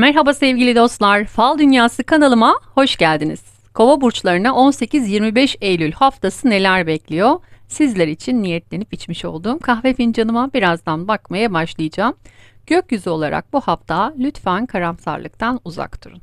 Merhaba sevgili dostlar. Fal Dünyası kanalıma hoş geldiniz. Kova burçlarına 18-25 Eylül haftası neler bekliyor? Sizler için niyetlenip içmiş olduğum kahve fincanıma birazdan bakmaya başlayacağım. Gökyüzü olarak bu hafta lütfen karamsarlıktan uzak durun.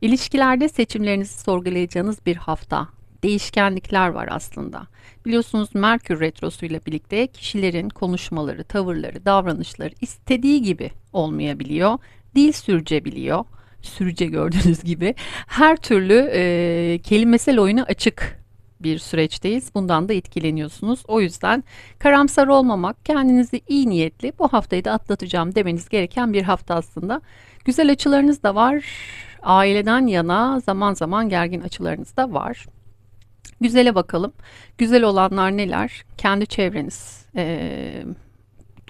İlişkilerde seçimlerinizi sorgulayacağınız bir hafta. Değişkenlikler var aslında. Biliyorsunuz Merkür Retrosu ile birlikte kişilerin konuşmaları, tavırları, davranışları istediği gibi olmayabiliyor dil sürcebiliyor. Sürce gördüğünüz gibi. Her türlü e, kelimesel oyuna açık bir süreçteyiz. Bundan da etkileniyorsunuz. O yüzden karamsar olmamak, kendinizi iyi niyetli bu haftayı da atlatacağım demeniz gereken bir hafta aslında. Güzel açılarınız da var. Aileden yana zaman zaman gergin açılarınız da var. Güzele bakalım. Güzel olanlar neler? Kendi çevreniz, e,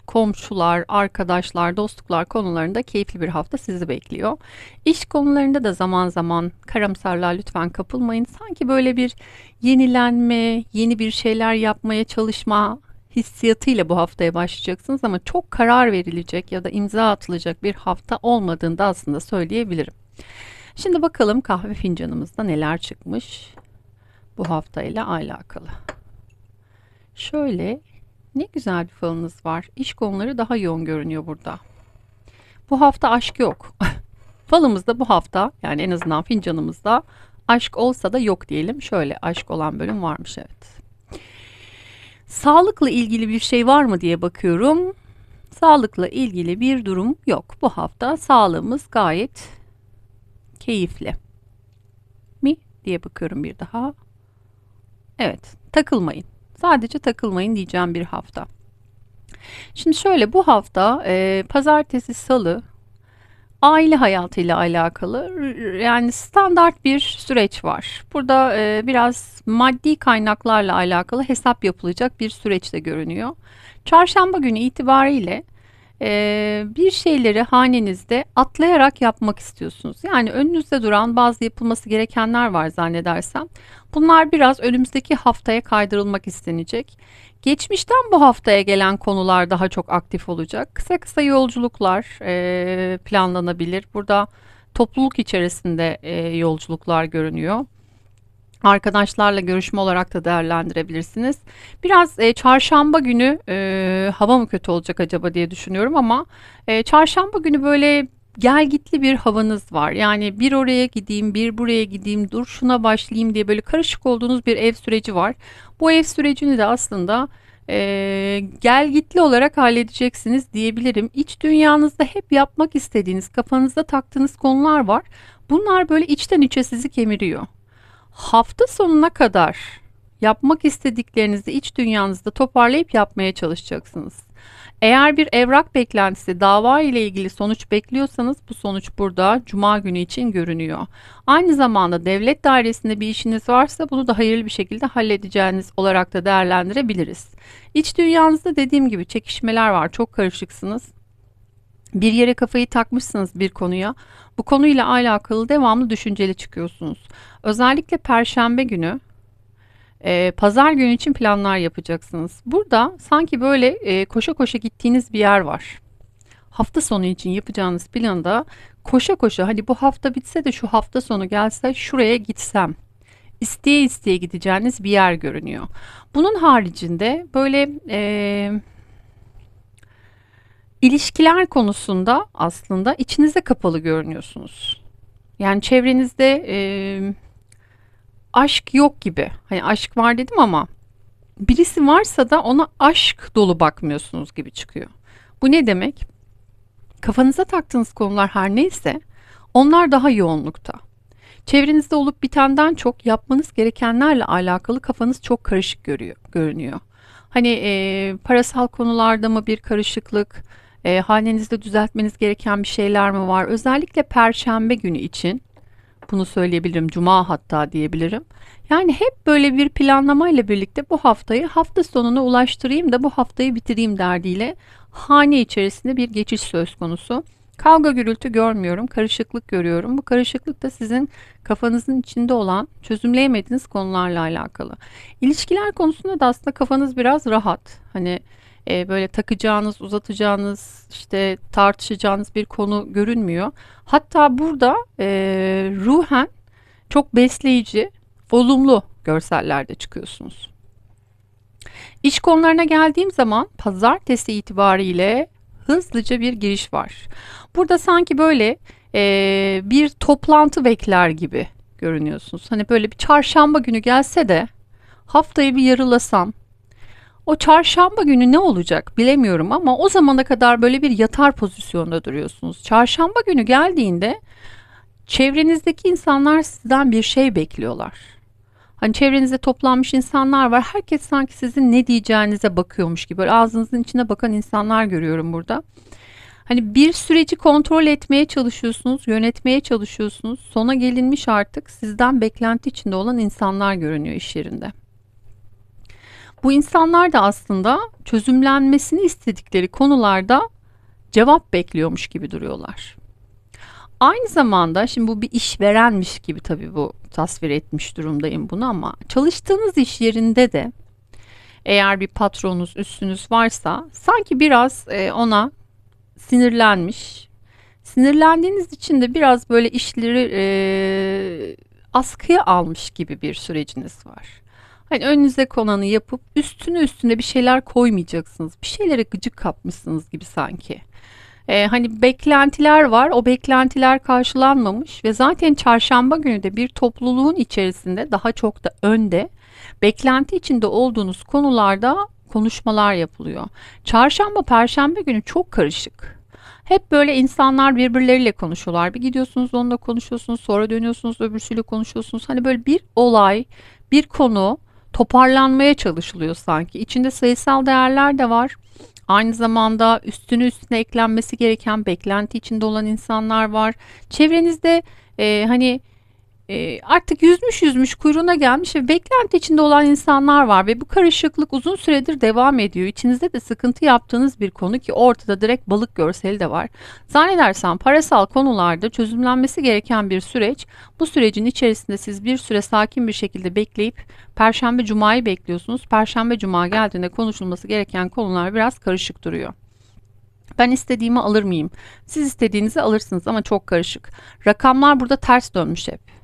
komşular, arkadaşlar, dostluklar konularında keyifli bir hafta sizi bekliyor. İş konularında da zaman zaman karamsarlığa lütfen kapılmayın. Sanki böyle bir yenilenme, yeni bir şeyler yapmaya çalışma hissiyatıyla bu haftaya başlayacaksınız ama çok karar verilecek ya da imza atılacak bir hafta olmadığını da aslında söyleyebilirim. Şimdi bakalım kahve fincanımızda neler çıkmış bu haftayla alakalı. Şöyle ne güzel bir falınız var. İş konuları daha yoğun görünüyor burada. Bu hafta aşk yok. Falımızda bu hafta yani en azından fincanımızda aşk olsa da yok diyelim. Şöyle aşk olan bölüm varmış evet. Sağlıkla ilgili bir şey var mı diye bakıyorum. Sağlıkla ilgili bir durum yok. Bu hafta sağlığımız gayet keyifli. Mi diye bakıyorum bir daha. Evet, takılmayın. Sadece takılmayın diyeceğim bir hafta. Şimdi şöyle bu hafta e, pazartesi salı aile hayatıyla alakalı yani standart bir süreç var. Burada e, biraz maddi kaynaklarla alakalı hesap yapılacak bir süreç de görünüyor. Çarşamba günü itibariyle e, bir şeyleri hanenizde atlayarak yapmak istiyorsunuz. Yani önünüzde duran bazı yapılması gerekenler var zannedersem. Bunlar biraz önümüzdeki haftaya kaydırılmak istenecek. Geçmişten bu haftaya gelen konular daha çok aktif olacak. Kısa kısa yolculuklar e, planlanabilir. Burada topluluk içerisinde e, yolculuklar görünüyor arkadaşlarla görüşme olarak da değerlendirebilirsiniz. Biraz e, çarşamba günü e, hava mı kötü olacak acaba diye düşünüyorum ama e, çarşamba günü böyle gel gitli bir havanız var. Yani bir oraya gideyim, bir buraya gideyim, dur şuna başlayayım diye böyle karışık olduğunuz bir ev süreci var. Bu ev sürecini de aslında e, gel gitli olarak halledeceksiniz diyebilirim. İç dünyanızda hep yapmak istediğiniz, kafanızda taktığınız konular var. Bunlar böyle içten içe sizi kemiriyor hafta sonuna kadar yapmak istediklerinizi iç dünyanızda toparlayıp yapmaya çalışacaksınız. Eğer bir evrak beklentisi, dava ile ilgili sonuç bekliyorsanız bu sonuç burada cuma günü için görünüyor. Aynı zamanda devlet dairesinde bir işiniz varsa bunu da hayırlı bir şekilde halledeceğiniz olarak da değerlendirebiliriz. İç dünyanızda dediğim gibi çekişmeler var. Çok karışıksınız bir yere kafayı takmışsınız bir konuya. Bu konuyla alakalı devamlı düşünceli çıkıyorsunuz. Özellikle perşembe günü e, pazar günü için planlar yapacaksınız. Burada sanki böyle e, koşa koşa gittiğiniz bir yer var. Hafta sonu için yapacağınız planda koşa koşa hani bu hafta bitse de şu hafta sonu gelse şuraya gitsem isteye isteye gideceğiniz bir yer görünüyor. Bunun haricinde böyle e, İlişkiler konusunda aslında içinize kapalı görünüyorsunuz. Yani çevrenizde e, aşk yok gibi. Hani aşk var dedim ama birisi varsa da ona aşk dolu bakmıyorsunuz gibi çıkıyor. Bu ne demek? Kafanıza taktığınız konular her neyse onlar daha yoğunlukta. Çevrenizde olup bitenden çok yapmanız gerekenlerle alakalı kafanız çok karışık görüyor, görünüyor. Hani e, parasal konularda mı bir karışıklık, e, hanenizde düzeltmeniz gereken bir şeyler mi var? Özellikle perşembe günü için bunu söyleyebilirim. Cuma hatta diyebilirim. Yani hep böyle bir planlama ile birlikte bu haftayı hafta sonuna ulaştırayım da bu haftayı bitireyim derdiyle hane içerisinde bir geçiş söz konusu. Kavga gürültü görmüyorum, karışıklık görüyorum. Bu karışıklık da sizin kafanızın içinde olan çözümleyemediğiniz konularla alakalı. İlişkiler konusunda da aslında kafanız biraz rahat. Hani e, böyle takacağınız, uzatacağınız, işte tartışacağınız bir konu görünmüyor. Hatta burada e, ruhen çok besleyici, olumlu görsellerde çıkıyorsunuz. İş konularına geldiğim zaman pazartesi itibariyle hızlıca bir giriş var. Burada sanki böyle e, bir toplantı bekler gibi görünüyorsunuz. Hani böyle bir çarşamba günü gelse de haftayı bir yarılasam o çarşamba günü ne olacak bilemiyorum ama o zamana kadar böyle bir yatar pozisyonda duruyorsunuz. Çarşamba günü geldiğinde çevrenizdeki insanlar sizden bir şey bekliyorlar. Hani çevrenizde toplanmış insanlar var. Herkes sanki sizin ne diyeceğinize bakıyormuş gibi. Böyle ağzınızın içine bakan insanlar görüyorum burada. Hani bir süreci kontrol etmeye çalışıyorsunuz, yönetmeye çalışıyorsunuz. Sona gelinmiş artık sizden beklenti içinde olan insanlar görünüyor iş yerinde. Bu insanlar da aslında çözümlenmesini istedikleri konularda cevap bekliyormuş gibi duruyorlar. Aynı zamanda şimdi bu bir işverenmiş gibi tabii bu tasvir etmiş durumdayım bunu ama çalıştığınız iş yerinde de eğer bir patronunuz, üstünüz varsa sanki biraz e, ona sinirlenmiş. Sinirlendiğiniz için de biraz böyle işleri e, askıya almış gibi bir süreciniz var. Hani önünüze konanı yapıp üstüne üstüne bir şeyler koymayacaksınız. Bir şeylere gıcık kapmışsınız gibi sanki. Ee, hani beklentiler var. O beklentiler karşılanmamış ve zaten çarşamba günü de bir topluluğun içerisinde daha çok da önde beklenti içinde olduğunuz konularda konuşmalar yapılıyor. Çarşamba, perşembe günü çok karışık. Hep böyle insanlar birbirleriyle konuşuyorlar. Bir gidiyorsunuz onunla konuşuyorsunuz, sonra dönüyorsunuz öbürsüyle konuşuyorsunuz. Hani böyle bir olay, bir konu toparlanmaya çalışılıyor sanki. İçinde sayısal değerler de var. Aynı zamanda üstüne üstüne eklenmesi gereken beklenti içinde olan insanlar var. Çevrenizde e, hani e, artık yüzmüş yüzmüş kuyruğuna gelmiş ve beklenti içinde olan insanlar var ve bu karışıklık uzun süredir devam ediyor. İçinizde de sıkıntı yaptığınız bir konu ki ortada direkt balık görseli de var. Zannedersem parasal konularda çözümlenmesi gereken bir süreç. Bu sürecin içerisinde siz bir süre sakin bir şekilde bekleyip Perşembe Cuma'yı bekliyorsunuz. Perşembe Cuma geldiğinde konuşulması gereken konular biraz karışık duruyor. Ben istediğimi alır mıyım? Siz istediğinizi alırsınız ama çok karışık. Rakamlar burada ters dönmüş hep.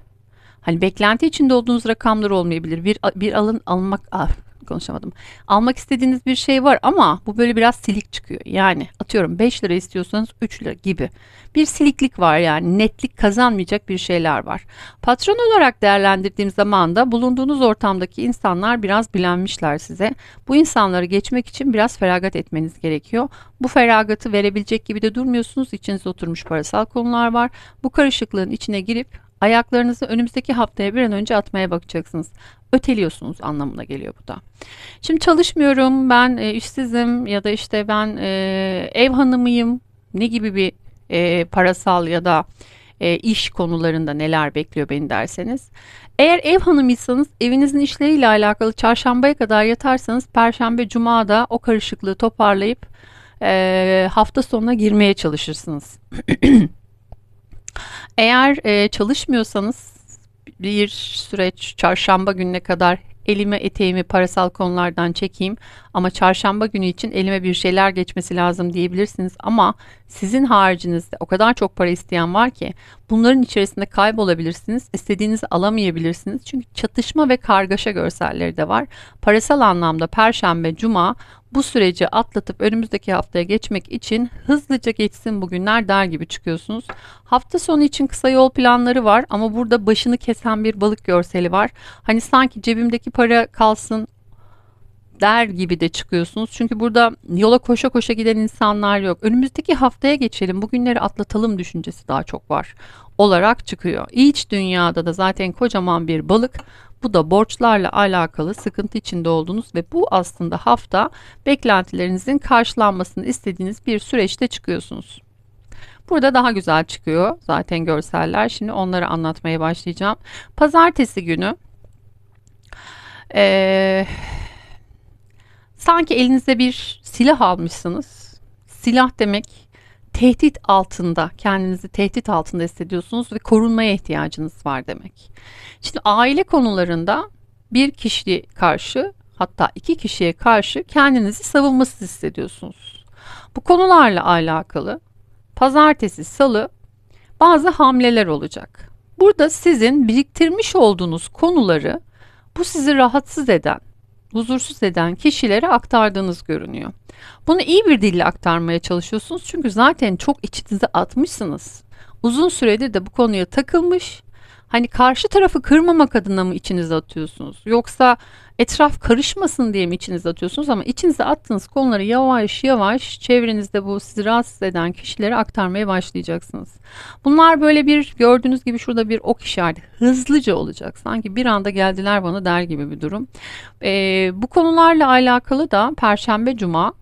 Hani beklenti içinde olduğunuz rakamlar olmayabilir. Bir bir alın almak ah, konuşamadım. Almak istediğiniz bir şey var ama bu böyle biraz silik çıkıyor. Yani atıyorum 5 lira istiyorsanız 3 lira gibi. Bir siliklik var yani netlik kazanmayacak bir şeyler var. Patron olarak değerlendirdiğim zaman da bulunduğunuz ortamdaki insanlar biraz bilenmişler size. Bu insanları geçmek için biraz feragat etmeniz gerekiyor. Bu feragatı verebilecek gibi de durmuyorsunuz. İçinize oturmuş parasal konular var. Bu karışıklığın içine girip Ayaklarınızı önümüzdeki haftaya bir an önce atmaya bakacaksınız. Öteliyorsunuz anlamına geliyor bu da. Şimdi çalışmıyorum, ben e, işsizim ya da işte ben e, ev hanımıyım. Ne gibi bir e, parasal ya da e, iş konularında neler bekliyor beni derseniz. Eğer ev hanımıysanız evinizin işleriyle alakalı çarşambaya kadar yatarsanız perşembe cumada o karışıklığı toparlayıp e, hafta sonuna girmeye çalışırsınız. Eğer e, çalışmıyorsanız bir süreç çarşamba gününe kadar elime eteğimi parasal konulardan çekeyim ama çarşamba günü için elime bir şeyler geçmesi lazım diyebilirsiniz. Ama sizin haricinizde o kadar çok para isteyen var ki bunların içerisinde kaybolabilirsiniz istediğinizi alamayabilirsiniz. Çünkü çatışma ve kargaşa görselleri de var. Parasal anlamda perşembe cuma bu süreci atlatıp önümüzdeki haftaya geçmek için hızlıca geçsin bugünler der gibi çıkıyorsunuz. Hafta sonu için kısa yol planları var ama burada başını kesen bir balık görseli var. Hani sanki cebimdeki para kalsın der gibi de çıkıyorsunuz. Çünkü burada yola koşa koşa giden insanlar yok. Önümüzdeki haftaya geçelim, bugünleri atlatalım düşüncesi daha çok var olarak çıkıyor. İç dünyada da zaten kocaman bir balık. Bu da borçlarla alakalı sıkıntı içinde olduğunuz ve bu aslında hafta beklentilerinizin karşılanmasını istediğiniz bir süreçte çıkıyorsunuz. Burada daha güzel çıkıyor zaten görseller. Şimdi onları anlatmaya başlayacağım. Pazartesi günü ee, sanki elinizde bir silah almışsınız. Silah demek tehdit altında, kendinizi tehdit altında hissediyorsunuz ve korunmaya ihtiyacınız var demek. Şimdi aile konularında bir kişi karşı hatta iki kişiye karşı kendinizi savunmasız hissediyorsunuz. Bu konularla alakalı pazartesi, salı bazı hamleler olacak. Burada sizin biriktirmiş olduğunuz konuları bu sizi rahatsız eden, huzursuz eden kişilere aktardığınız görünüyor. Bunu iyi bir dille aktarmaya çalışıyorsunuz çünkü zaten çok içinize atmışsınız. Uzun süredir de bu konuya takılmış. Hani karşı tarafı kırmamak adına mı içinize atıyorsunuz? Yoksa etraf karışmasın diye mi içinize atıyorsunuz? Ama içinize attığınız konuları yavaş yavaş çevrenizde bu sizi rahatsız eden kişilere aktarmaya başlayacaksınız. Bunlar böyle bir gördüğünüz gibi şurada bir ok işareti hızlıca olacak. Sanki bir anda geldiler bana der gibi bir durum. Ee, bu konularla alakalı da Perşembe Cuma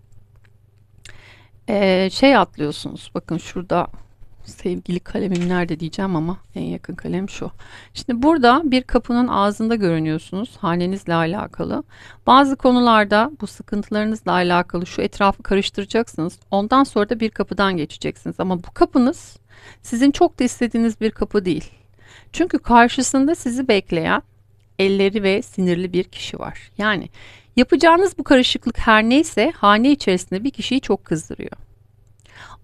ee, şey atlıyorsunuz. Bakın şurada sevgili kalemim nerede diyeceğim ama en yakın kalem şu. Şimdi burada bir kapının ağzında görünüyorsunuz hanenizle alakalı. Bazı konularda bu sıkıntılarınızla alakalı şu etrafı karıştıracaksınız. Ondan sonra da bir kapıdan geçeceksiniz. Ama bu kapınız sizin çok da istediğiniz bir kapı değil. Çünkü karşısında sizi bekleyen elleri ve sinirli bir kişi var. Yani yapacağınız bu karışıklık her neyse hane içerisinde bir kişiyi çok kızdırıyor.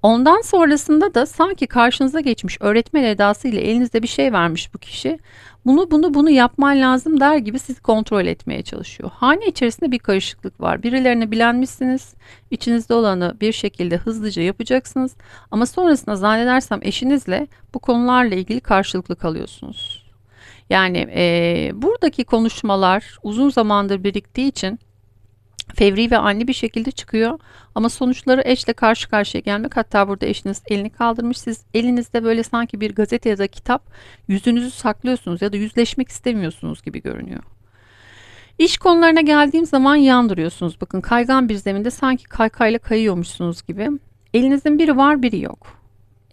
Ondan sonrasında da sanki karşınıza geçmiş öğretmen edasıyla elinizde bir şey vermiş bu kişi. Bunu bunu bunu yapman lazım der gibi sizi kontrol etmeye çalışıyor. Hane içerisinde bir karışıklık var. Birilerine bilenmişsiniz. İçinizde olanı bir şekilde hızlıca yapacaksınız. Ama sonrasında zannedersem eşinizle bu konularla ilgili karşılıklı kalıyorsunuz. Yani e, buradaki konuşmalar uzun zamandır biriktiği için fevri ve ani bir şekilde çıkıyor. Ama sonuçları eşle karşı karşıya gelmek hatta burada eşiniz elini kaldırmış siz elinizde böyle sanki bir gazete ya da kitap yüzünüzü saklıyorsunuz ya da yüzleşmek istemiyorsunuz gibi görünüyor. İş konularına geldiğim zaman yandırıyorsunuz. Bakın kaygan bir zeminde sanki kaykayla kayıyormuşsunuz gibi. Elinizin biri var biri yok.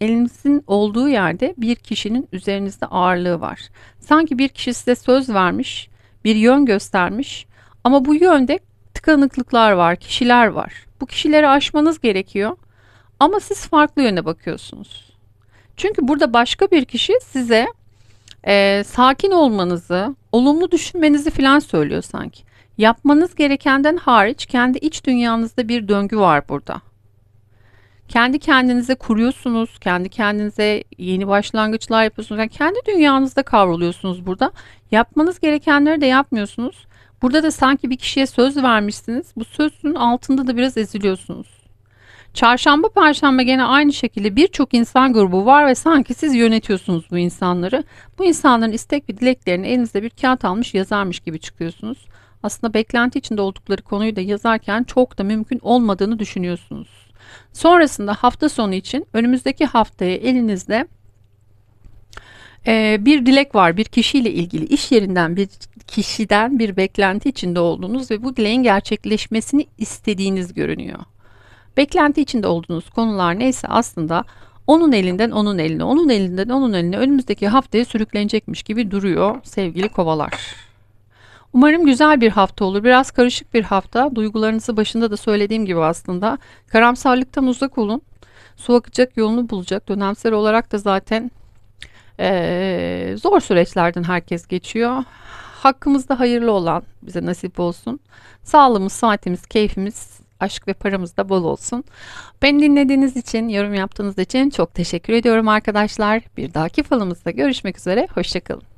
Elinizin olduğu yerde bir kişinin üzerinizde ağırlığı var. Sanki bir kişi size söz vermiş, bir yön göstermiş ama bu yönde tıkanıklıklar var, kişiler var. Bu kişileri aşmanız gerekiyor. Ama siz farklı yöne bakıyorsunuz. Çünkü burada başka bir kişi size e, sakin olmanızı, olumlu düşünmenizi falan söylüyor sanki. Yapmanız gerekenden hariç kendi iç dünyanızda bir döngü var burada. Kendi kendinize kuruyorsunuz, kendi kendinize yeni başlangıçlar yapıyorsunuz. Yani kendi dünyanızda kavruluyorsunuz burada. Yapmanız gerekenleri de yapmıyorsunuz. Burada da sanki bir kişiye söz vermişsiniz. Bu sözün altında da biraz eziliyorsunuz. Çarşamba, perşembe gene aynı şekilde birçok insan grubu var ve sanki siz yönetiyorsunuz bu insanları. Bu insanların istek ve dileklerini elinizde bir kağıt almış yazarmış gibi çıkıyorsunuz. Aslında beklenti içinde oldukları konuyu da yazarken çok da mümkün olmadığını düşünüyorsunuz. Sonrasında hafta sonu için önümüzdeki haftaya elinizde ee, bir dilek var bir kişiyle ilgili iş yerinden bir kişiden bir beklenti içinde olduğunuz ve bu dileğin gerçekleşmesini istediğiniz görünüyor. Beklenti içinde olduğunuz konular neyse aslında onun elinden onun eline, onun elinden onun eline önümüzdeki haftaya sürüklenecekmiş gibi duruyor sevgili kovalar. Umarım güzel bir hafta olur. Biraz karışık bir hafta. Duygularınızı başında da söylediğim gibi aslında. Karamsarlıktan uzak olun. Su akacak yolunu bulacak. Dönemsel olarak da zaten ee, zor süreçlerden herkes geçiyor. Hakkımızda hayırlı olan bize nasip olsun. Sağlığımız, saatimiz, keyfimiz, aşk ve paramız da bol olsun. Beni dinlediğiniz için, yorum yaptığınız için çok teşekkür ediyorum arkadaşlar. Bir dahaki falımızda görüşmek üzere. Hoşçakalın.